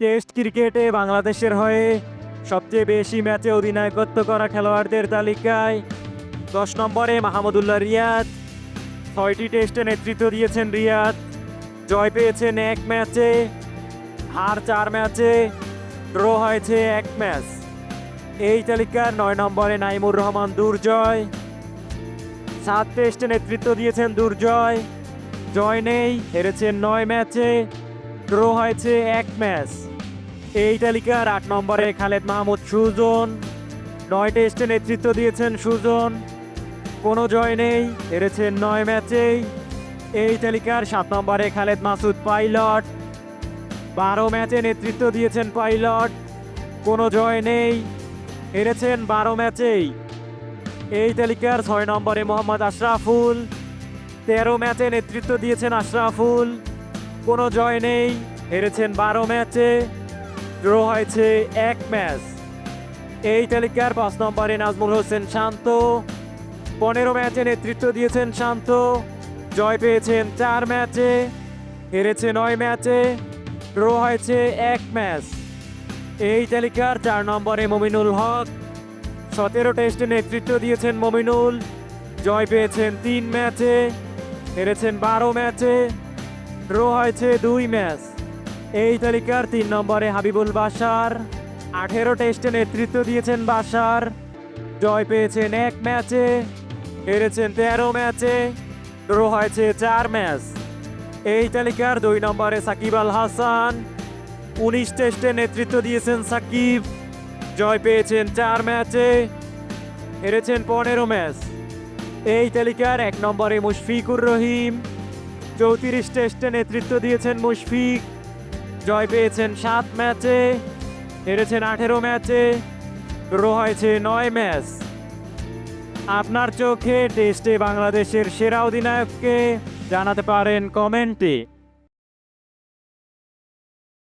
Test ক্রিকেটে বাংলাদেশের হয়ে সবচেয়ে বেশি ম্যাচে অধিনায়কত্ব করা খেলোয়াড়দের তালিকায় দশ নম্বরে মাহমুদুল্লাহ রিয়াদ, ছয়টি টেস্টে নেতৃত্ব দিয়েছেন রিয়াদ। জয় পেয়েছেন এক ম্যাচে, হার চার ম্যাচে, ড্র হয়েছে এক ম্যাচ। এই তালিকার নয় নম্বরে নাইমুর রহমান দুর্জয়, সাত টেস্টে নেতৃত্ব দিয়েছেন দুর্জয়। জয় নেই, হেরেছেন নয় ম্যাচে, ড্র হয়েছে এক ম্যাচ। এই তালিকার আট নম্বরে খালেদ মাহমুদ, সুজন। নয় টেস্টে নেতৃত্ব দিয়েছেন সুজন। কোনো জয় নেই, হেরেছেন নয় ম্যাচেই। এই তালিকার সাত নম্বরে খালেদ মাসুদ, পাইলট। বারো ম্যাচে নেতৃত্ব দিয়েছেন পাইলট। কোনো জয় নেই, হেরেছেন বারো ম্যাচেই। এই তালিকার ছয় নম্বরে মোহাম্মদ আশরাফুল। তেরো ম্যাচে নেতৃত্ব দিয়েছেন আশরাফুল। কোনো জয় নেই, হেরেছেন বারো ম্যাচে। ড্র হয়েছে এক ম্যাচ। এই তালিকার পাঁচ নম্বরে নাজমুল হোসেন শান্ত। পনেরো ম্যাচে নেতৃত্ব দিয়েছেন শান্ত। জয় পেয়েছেন চার ম্যাচে, হেরেছে নয় ম্যাচে, ড্র হয়েছে এক ম্যাচ। এই তালিকার চার নম্বরে মমিনুল হক। সতেরো টেস্টে নেতৃত্ব দিয়েছেন মমিনুল। জয় পেয়েছেন তিন ম্যাচে, হেরেছেন বারো ম্যাচে, ড্র হয়েছে দুই ম্যাচ। এই তালিকার তিন নম্বরে হাবিবুল বাসার আঠেরো টেস্টে নেতৃত্ব দিয়েছেন বাসার জয় পেয়েছেন এক ম্যাচে, হেরেছেন তেরো ম্যাচে ড্র হয়েছে চার ম্যাচ। এই তালিকার দুই নম্বরে সাকিব আল হাসান। উনিশ টেস্টে নেতৃত্ব দিয়েছেন সাকিব। জয় পেয়েছেন চার ম্যাচে, হেরেছেন পনেরো ম্যাচ। এই তালিকার এক নম্বরে মুশফিকুর রহিম। চৌত্রিশ টেস্টে নেতৃত্ব দিয়েছেন মুশফিক। জয় পেয়েছেন সাত ম্যাচে, হেরেছেন আঠেরো ম্যাচে ড্র হয়েছে নয় ম্যাচ। আপনার চোখে টেস্টে বাংলাদেশের সেরা অধিনায়ককে জানাতে পারেন কমেন্টে।